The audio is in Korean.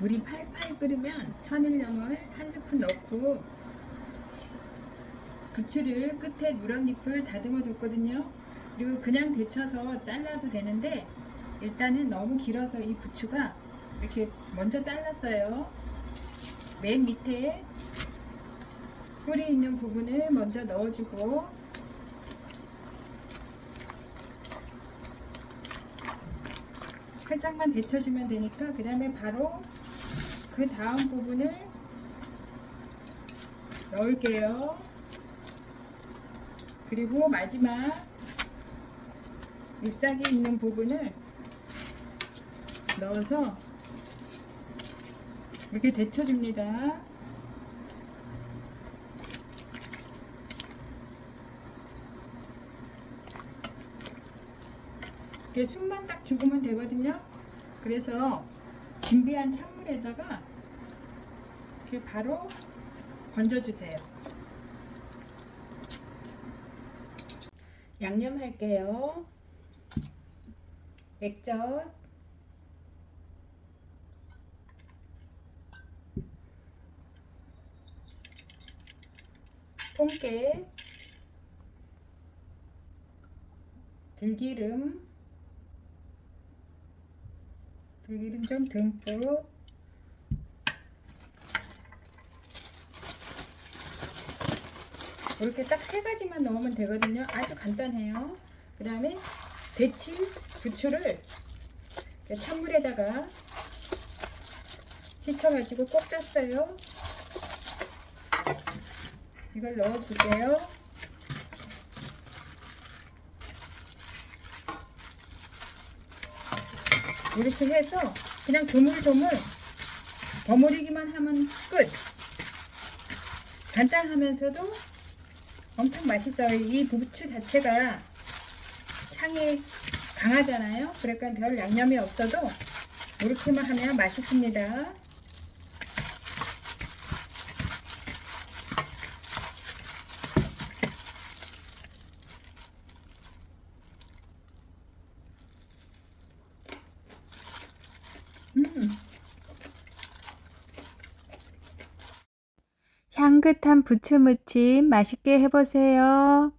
물이 팔팔 끓으면 천일염을 한 스푼 넣고 부추를 끝에 누런잎을 다듬어 줬거든요. 그리고 그냥 데쳐서 잘라도 되는데 일단은 너무 길어서 이 부추가 이렇게 먼저 잘랐어요. 맨 밑에 꿀이 있는 부분을 먼저 넣어주고 살짝만 데쳐주면 되니까 그 다음에 바로 그 다음 부분을 넣을게요. 그리고 마지막 잎사귀 있는 부분을 넣어서 이렇게 데쳐줍니다. 이렇게 숨만 딱 죽으면 되거든요. 그래서 준비한 찬물에다가 이렇게 바로 건져주세요. 양념 할게요. 액젓, 통깨, 들기름, 들기름 좀 듬뿍, 이렇게 딱 세 가지만 넣으면 되거든요. 아주 간단해요. 그 다음에 데친 부추를 찬물에다가 씻어가지고 꼭 짰어요. 이걸 넣어주세요. 이렇게 해서 그냥 조물조물 버무리기만 하면 끝. 간단하면서도 엄청 맛있어요. 이 부추 자체가 향이 강하잖아요. 그러니까 별 양념이 없어도 이렇게만 하면 맛있습니다. 음. 향긋한 부추무침 맛있게 해보세요.